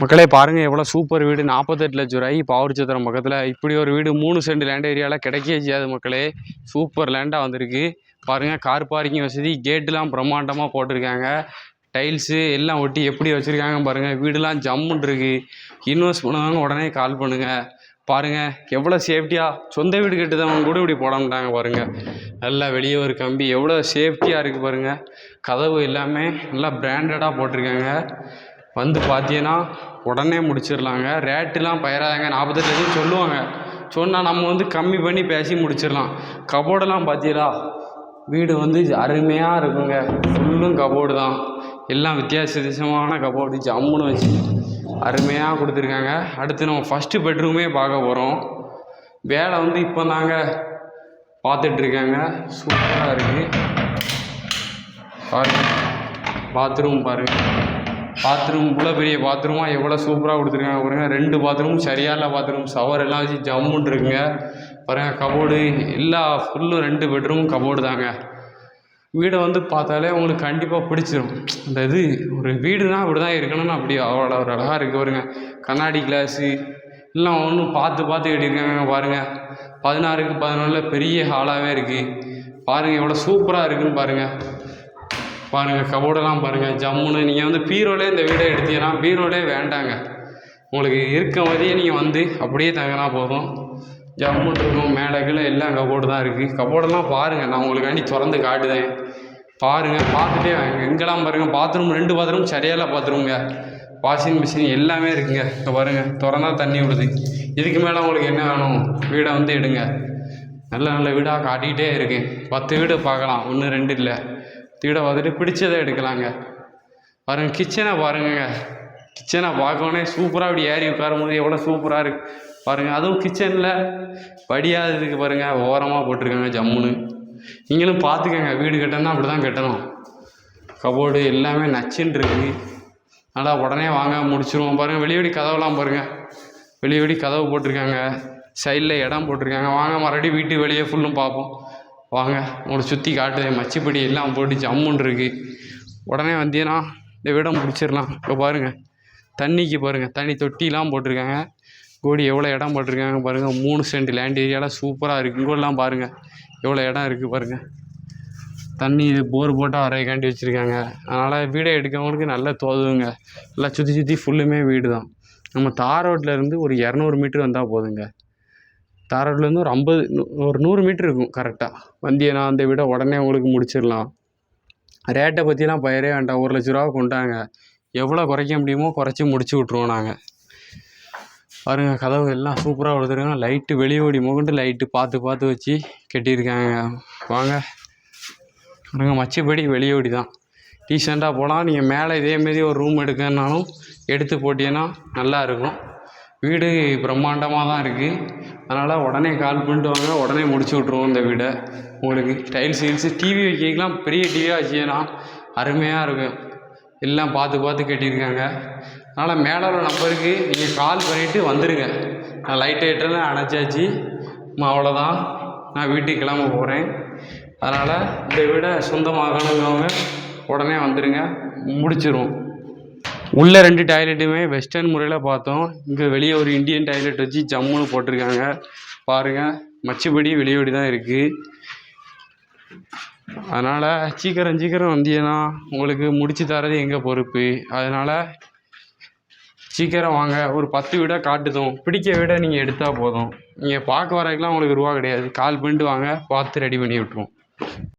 மக்களே பாருங்கள் எவ்வளோ சூப்பர் வீடு. நாற்பத்தெட்டு லட்ச ரூபாய் பாவூர் சத்திரம் பக்கத்தில். இப்படி ஒரு வீடு மூணு சென்ட் லேண்ட் ஏரியாவில் கிடைக்கவே செய்யாது மக்களே. சூப்பர் லேண்டாக வந்திருக்கு. பாருங்கள் கார் பார்க்கிங் வசதி கேட்டுலாம் பிரம்மாண்டமாக போட்டிருக்காங்க. டைல்ஸு எல்லாம் ஒட்டி எப்படி வச்சுருக்காங்க பாருங்கள் வீடுலாம் ஜம்முன்னுருக்குது இன்வெஸ்ட் பண்ணுவாங்க உடனே கால் பண்ணுங்கள் பாருங்கள் எவ்வளோ சேஃப்டியாக சொந்த வீடு கட்டுதவங்க கூட இப்படி போட மாட்டாங்க பாருங்கள் நல்லா வெளியே ஒரு கம்பி. எவ்வளோ சேஃப்டியாக இருக்குது பாருங்கள் கதவு எல்லாமே நல்லா பிராண்டடாக போட்டிருக்காங்க. வந்து பார்த்தீங்கன்னா உடனே முடிச்சிடலாங்க. ரேட்டுலாம் பயிராதாங்க நாற்பத்தெட்டு லட்சம் சொல்லுவாங்க. சொன்னால் நம்ம வந்து கம்மி பண்ணி பேசி முடிச்சிடலாம். கபோர்டெல்லாம் பார்த்தீங்களா வீடு வந்து அருமையாக இருக்குங்க. ஃபுல்லும் கபோர்டு தான். எல்லாம் வித்தியாச வித்தியாசமான கபோர்டு. ஜம்முன்னு வச்சு அருமையாக கொடுத்துருக்காங்க. அடுத்து நம்ம ஃபஸ்ட்டு பெட்ரூமே பார்க்க போகிறோம் வேலை வந்து இப்போ தாங்க பார்த்துட்ருக்காங்க. சூப்பராக இருக்குது பாருங்க. பாத்ரூம் பாருங்கள் பாத்ரூம் இவ்வளோ பெரிய பாத்ரூமாக எவ்வளோ சூப்பராக கொடுத்துருக்காங்க பாருங்கள் ரெண்டு பாத்ரூம் சரியான பாத்ரூம் ஷவர் எல்லாம் வச்சு ஜம்முன்னு இருக்குங்க. பாருங்கள் கபோர்டு எல்லா ஃபுல்லும் ரெண்டு பெட்ரூம் கபோர்டு தாங்க. வீடை வந்து பார்த்தாலே உங்களுக்கு கண்டிப்பாக பிடிச்சிரும். அந்த இது ஒரு வீடுனா இப்படி தான் இருக்கணும்னு அப்படி அவ்வளோ ஒரு அழகாக இருக்குது பாருங்க. கண்ணாடி கிளாஸு எல்லாம் ஒன்றும் பார்த்து பார்த்து கட்டியிருக்காங்க பாருங்கள் பதினாறுக்கு பதினொன்றில் பெரிய ஹாலாகவே இருக்குது பாருங்கள் எவ்வளோ சூப்பராக இருக்குதுன்னு பாருங்கள் பாருங்கள் கபோர்டெல்லாம் பாருங்கள் ஜம்முன்னு நீங்கள் வந்து பீரோலே இந்த வீடை எடுத்தீங்கன்னா பீரோலே வேண்டாங்க. உங்களுக்கு இருக்க மாதிரியே நீங்கள் வந்து அப்படியே தங்கினா போதும். ஜம்முன்னு இருக்கும் மேலே கீழே எல்லாம் கபோர்டு தான் இருக்குது கபோர்டெல்லாம் பாருங்கள் நான் உங்களுக்காண்டி திறந்து காட்டுதேன். பாருங்கள் பார்த்துட்டே வாங்க. எங்கெல்லாம் பாருங்கள் பாத்ரூம் ரெண்டு பாத்ரூம் சரியான பாத்ரூம்ங்க வாஷிங் மிஷின் எல்லாமே இருக்குங்க. இப்போ பாருங்கள் திறந்தா தண்ணி விடுது. இதுக்கு மேலே உங்களுக்கு என்ன வேணும்? வீடை வந்து எடுங்க. நல்ல நல்ல வீடாக காட்டிக்கிட்டே இருக்கேன். பத்து வீடு பார்க்கலாம். ஒன்று ரெண்டு இல்லை. தீட பார்த்துட்டு பிடிச்சதை எடுக்கலாங்க. பாருங்க கிச்சனை பாருங்கங்க. கிச்சனை பார்க்கணே சூப்பராக இப்படி ஏறி உட்காரும்போது எவ்வளோ சூப்பராக இருக்கு. பாருங்க அதுவும் கிச்சனில் படியாததுக்கு பாருங்க ஓரமாக போட்டிருக்காங்க ஜம்முன்னு. நீங்களும் பார்த்துக்கங்க வீடு கட்டணும்னா அப்படி தான் கட்டணும் கபோர்டு எல்லாமே நச்சுன்னு இருக்குது நல்லா உடனே வாங்க முடிச்சிருவோம். பாருங்கள் வெளியே கதவுலாம் பாருங்கள் வெளியடி கதவு போட்டிருக்காங்க. சைடில் இடம் போட்டிருக்காங்க. வாங்க மறுபடியும் வீட்டு வெளியே ஃபுல்லும் பார்ப்போம். வாங்க உங்களை சுற்றி காட்டுறேன். மச்சிப்படி எல்லாம் போட்டு ஜம்முன்னு இருக்குது உடனே வந்தீங்கன்னா இந்த விடம் முடிச்சிடலாம் இப்போ பாருங்கள் தண்ணிக்கு பாருங்கள் தண்ணி தொட்டிலாம் போட்டிருக்காங்க. கோடி எவ்வளோ இடம் போட்டிருக்காங்க பாருங்கள் மூணு சென்ட் லேண்ட் ஏரியாலாம் சூப்பராக இருக்குது இங்கெல்லாம் பாருங்கள் எவ்வளோ இடம் இருக்குது பாருங்கள் தண்ணி இது போர் போட்டால் வரைக்காண்டி வச்சுருக்காங்க. அதனால் வீடை எடுக்கிறவங்களுக்கு நல்லா தோதுங்க. எல்லாம் சுற்றி சுற்றி ஃபுல்லுமே வீடு தான் நம்ம தார் ரோட்டில் இருந்து ஒரு இரநூறு மீட்ரு வந்தால் போதுங்க. தார் ஒரு ஐம்பது ஒரு நூறு மீட்ரு இருக்கும் கரெக்டாக வந்தீங்கன்னா அந்த விட உடனே உங்களுக்கு முடிச்சிடலாம். ரேட்டை பற்றிலாம் பயரே வேண்டாம். ஒரு லட்ச ரூபா கொண்டாங்க. எவ்வளோ குறைக்க முடியுமோ குறைச்சி முடிச்சு விட்ருவோம் நாங்கள் பாருங்க கதவு எல்லாம் சூப்பராக கொடுத்துருக்காங்க லைட்டு வெளியோடி முகண்டு லைட்டு பார்த்து பார்த்து வச்சு கட்டியிருக்காங்க. வாங்க. பாருங்க மச்சப்படி வெளியோடி தான் டீசெண்டாக போகலாம். நீங்கள் மேலே இதேமாரி ஒரு ரூம் எடுக்கணுன்னாலும் எடுத்து போட்டீங்கன்னா நல்லா இருக்கும். வீடு பிரம்மாண்டமாக தான் இருக்குது அதனால் உடனே கால் பண்ணிட்டு வாங்க உடனே முடிச்சு விட்ருவோம் இந்த வீடை. உங்களுக்கு டைல்ஸ் கீல்ஸு டிவி வைக்கலாம் பெரிய டிவியாக வச்சீங்கன்னா அருமையாக இருக்கும். எல்லாம் பார்த்து பார்த்து கட்டியிருக்காங்க. அதனால் மேலே உள்ள நம்பருக்கு நீங்கள் கால் பண்ணிவிட்டு வந்துடுங்க நான் லைட் ஐட்டெல்லாம் அணைச்சாச்சு. அவ்வளோதான் நான் வீட்டுக்கு கிளம்ப போகிறேன் அதனால் இந்த வீடை சொந்தமாகணுங்கிறவங்க உடனே வந்துடுங்க முடிச்சிருவோம். உள்ள ரெண்டு டாய்லெட்டுமே வெஸ்டர்ன் முறையில் பார்த்தோம். இங்கே வெளியே ஒரு இந்தியன் டாய்லெட் வச்சு ஜம்முன்னு போட்டிருக்காங்க. பாருங்கள் மச்சபடி வெளியோடி தான் இருக்குது அதனால் சீக்கிரம் சீக்கிரம் வந்தீங்கன்னா உங்களுக்கு முடிச்சு தரது எங்கள் பொறுப்பு? அதனால் சீக்கிரம் வாங்க. ஒரு பத்து வீடாக காட்டுதும். பிடிக்க வீட நீங்கள் எடுத்தால் போதும். நீங்கள் பார்க்க வரைக்கெல்லாம் உங்களுக்கு ரூபா கிடையாது. கால் பண்ணிட்டு வாங்க. பார்த்து ரெடி பண்ணி விட்ருவோம்